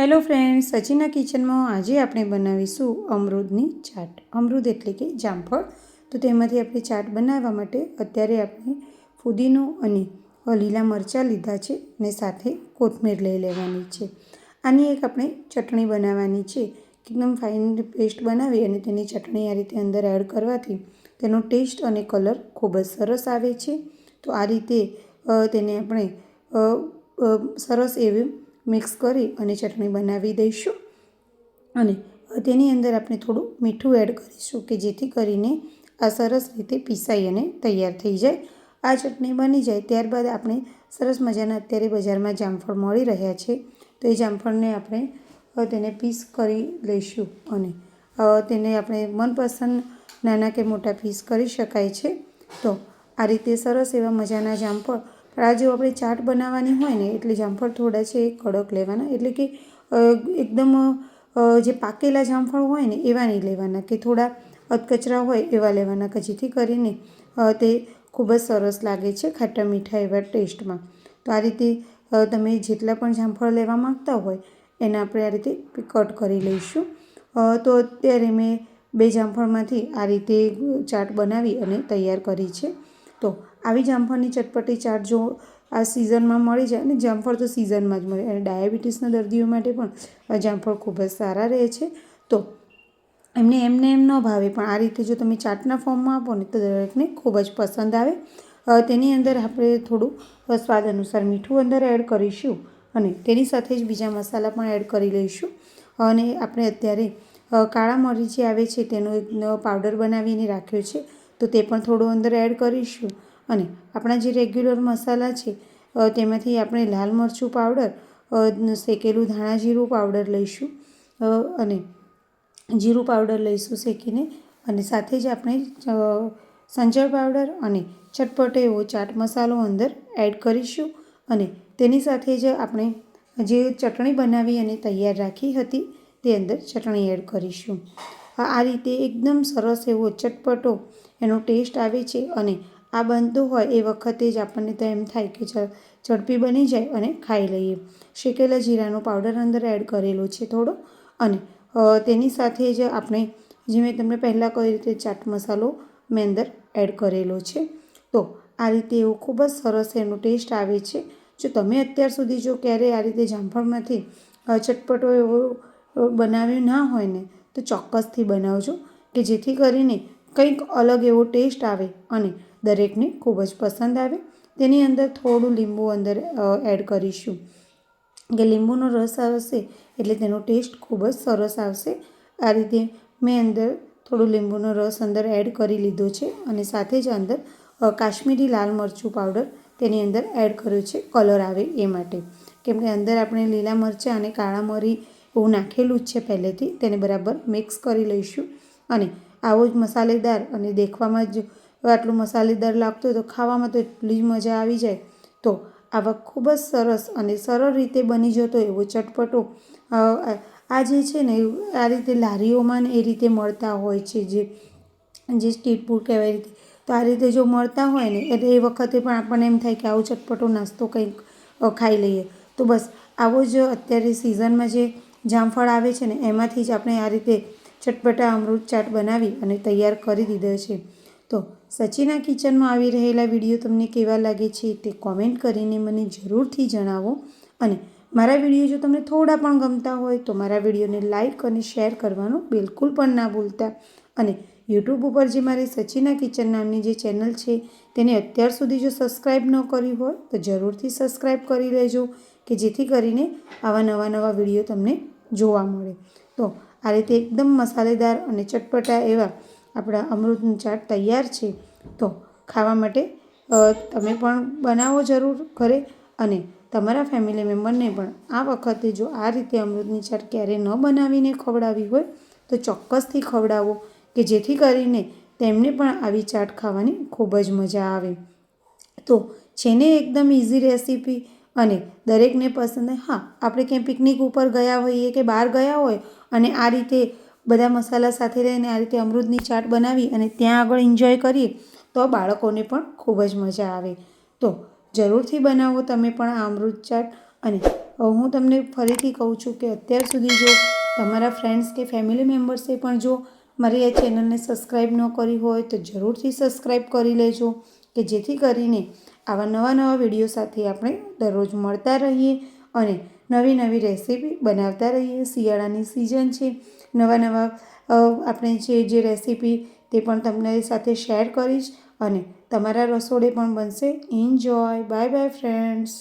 Hello friends સચિના કિચનમાં આજે આપણે બનાવીશું અમૃદની ચાટ. અમૃદ એટલે કે જામફળ. તો તેમાંથી આપણે ચાટ બનાવવા માટે અત્યારે આપણે ફુદીનો અને લીલા મરચાં લીધા છે અને સાથે કોથમીર લઈ લેવાની છે. આની એક આપણે ચટણી બનાવવાની છે. એકદમ ફાઇન પેસ્ટ બનાવી અને તેની ચટણી આ રીતે અંદર એડ કરવાથી તેનો ટેસ્ટ અને કલર ખૂબ જ સરસ આવે છે. તો આ રીતે તેને આપણે સરસ એવી મિક્સ કરી અને ચટણી બનાવી દઈશું. અને તેની અંદર આપણે થોડું મીઠું એડ કરીશું કે જેથી કરીને આ સરસ રીતે પીસાઈ અને તૈયાર થઈ જાય. આ ચટણી બની જાય ત્યારબાદ આપણે સરસ મજાના અત્યારે બજારમાં જામફળ મળી રહ્યા છે. તો એ જામફળને આપણે તેને પીસ કરી લઈશું અને તેને આપણે મનપસંદ નાના કે મોટા પીસ કરી શકાય છે. તો આ રીતે સરસ એવા મજાના જામફળ પણ આ જો આપણે ચાટ બનાવવાની હોય ને, એટલે જામફળ થોડા છે કડક લેવાના. એટલે કે એકદમ જે પાકેલા જામફળ હોય ને, એવા નહીં લેવાના. કે થોડા અધકચરા હોય, એવા લેવાના. કે જેથી કરીને તે ખૂબ જ સરસ લાગે છે ખાટા મીઠા એવા ટેસ્ટમાં. તો આ રીતે તમે જેટલા પણ જામફળ લેવા માંગતા હોય, એને આપણે આ રીતે કટ કરી લઈશું. તો અત્યારે મેં બે જામફળમાંથી આ રીતે ચાટ બનાવી અને તૈયાર કરી છે. તો આવી જામફળની ચટપટી ચાટ જો આ સિઝનમાં મળી જાય અને જામફળ તો સિઝનમાં જ મળે અને ડાયાબિટીસના દર્દીઓ માટે પણ જામફળ ખૂબ જ સારા રહે છે. તો એમને એમને એમ ન ભાવે પણ આ રીતે જો તમે ચાટના ફોર્મમાં આપો ને તો દરેકને ખૂબ જ પસંદ આવે. તેની અંદર આપણે થોડું સ્વાદ અનુસાર મીઠું અંદર એડ કરીશું અને તેની સાથે જ બીજા મસાલા પણ એડ કરી લઈશું. અને આપણે અત્યારે કાળા મરી જે આવે છે તેનો એક પાવડર બનાવીને રાખ્યો છે. તો તે પણ થોડું અંદર એડ કરીશું. અને આપણા જે રેગ્યુલર મસાલા છે તેમાંથી આપણે લાલ મરચું પાવડર શેકેલું ધાણા જીરું પાવડર લઈશું. અને જીરું પાવડર લઈશું શેકીને. અને સાથે જ આપણે સંજળ પાવડર અને ચટપટે એવો ચાટ મસાલો અંદર એડ કરીશું. અને તેની સાથે જ આપણે જે ચટણી બનાવી અને તૈયાર રાખી હતી, તે અંદર ચટણી એડ કરીશું. આ રીતે એકદમ સરસ એવો ચટપટો એનો ટેસ્ટ આવે છે અને આ બનતું હોય એ વખતે જ આપણને તો એમ થાય કે ઝડપી બની જાય અને ખાઈ લઈએ. શેકેલા જીરાનો પાવડર અંદર એડ કરેલો છે થોડો અને તેની સાથે જ આપણે, જે મેં તમને પહેલાં કહી રીતે ચાટ મસાલો મેં અંદર એડ કરેલો છે. તો આ રીતે એવો ખૂબ જ સરસ એનો ટેસ્ટ આવે છે. જો તમે અત્યાર સુધી જો ક્યારેય આ રીતે જામફળમાંથી ચટપટો એવો બનાવ્યો ના હોય ને તો ચોક્કસથી બનાવજો કે જેથી કરીને કંઈક અલગ એવો ટેસ્ટ આવે અને દરેકને ખૂબ જ પસંદ આવે. તેની અંદર થોડું લીંબુ અંદર એડ કરીશું. કે લીંબુનો રસ આવશે એટલે તેનો ટેસ્ટ ખૂબ જ સરસ આવશે. આ રીતે મેં અંદર થોડું લીંબુનો રસ અંદર એડ કરી લીધો છે અને સાથે જ અંદર કાશ્મીરી લાલ મરચું પાવડર તેની અંદર એડ કર્યું છે કલર આવે એ માટે. કેમ કે અંદર આપણે લીલા મરચાં અને કાળા મરી એવું નાખેલું જ છે પહેલેથી, તેને બરાબર મિક્સ કરી લઈશું. અને આવો જ મસાલેદાર અને દેખવામાં જ આટલું મસાલેદાર લાગતું હોય તો ખાવામાં તો એટલી જ મજા આવી જાય. તો આવા ખૂબ જ સરસ અને સરળ રીતે બની જતો એવો ચટપટો આ જે છે ને, આ રીતે લારીઓમાં ને એ રીતે મળતા હોય છે, જે જે સ્ટ્રીટ ફૂડ કહેવાય રીતે. તો આ રીતે જો મળતા હોય ને, એટલે એ વખતે પણ આપણને એમ થાય કે આવો ચટપટો નાસ્તો કંઈક ખાઈ લઈએ. તો બસ આવો જ અત્યારે સિઝનમાં જે જામફળ આવે છે ને, એમાંથી જ આપણે આ રીતે ચટપટા અમૃત ચાટ બનાવી અને તૈયાર કરી દીધો છે. તો સચિના કિચનમાં આવી રહેલા વીડિયો તમને કેવા લાગે છે તે કોમેન્ટ કરીને મને જરૂરથી જણાવો. અને મારા વીડિયો જો તમને થોડા પણ ગમતા હોય તો મારા વિડીયોને લાઇક અને શેર કરવાનું બિલકુલ પણ ના ભૂલતા. અને યુટ્યુબ ઉપર જે મારી સચિના કિચન નામની જે ચેનલ છે, તેને અત્યાર સુધી જો સબસ્ક્રાઈબ ન કરી હોય તો જરૂરથી સબસ્ક્રાઈબ કરી લેજો. કે જેથી કરીને આવા નવા નવા વીડિયો તમને જોવા મળે. તો આ રીતે એકદમ મસાલેદાર અને ચટપટા એવા આપણા અમૃતની ચાટ તૈયાર છે. તો ખાવા માટે તમે પણ બનાવો જરૂર ઘરે અને તમારા ફેમિલી મેમ્બરને પણ આ વખતે જો આ રીતે અમૃતની ચાટ ક્યારે ન બનાવીને ખવડાવી હોય, તો ચોક્કસથી ખવડાવો કે જેથી કરીને તેમને પણ આવી ચાટ ખાવાની ખૂબ જ મજા આવે. તો છે ને એકદમ ઇઝી રેસીપી અને દરેકને પસંદ હા, આપણે ક્યાંય પિકનિક ઉપર ગયા હોઈએ કે બહાર ગયા હોય અને આ રીતે બધા મસાલા સાથે રહીને આ રીતે અમૃતની ચાટ બનાવી અને ત્યાં આગળ એન્જોય કરીએ, તો બાળકોને પણ ખૂબ જ મજા આવે. તો જરૂરથી બનાવો તમે પણ આ અમૃત ચાટ. અને હું તમને ફરીથી કહું છું કે અત્યાર સુધી જો તમારા ફ્રેન્ડ્સ કે ફેમિલી મેમ્બર્સે પણ જો મારી આ ચેનલને સબસ્ક્રાઈબ ન કરી હોય તો જરૂરથી સબસ્ક્રાઈબ કરી લેજો, કે જેથી કરીને આવા નવા નવા વીડિયો સાથે આપણે દરરોજ મળતા રહીએ અને નવી નવી રેસીપી બનાવતા રહીએ. શિયાળાની સિઝન છે. નવા નવા આપણે જે જે રેસીપી તે પણ તમને સાથે શેર કરીશ અને તમારા રસોડે પણ બનશે. Enjoy bye bye friends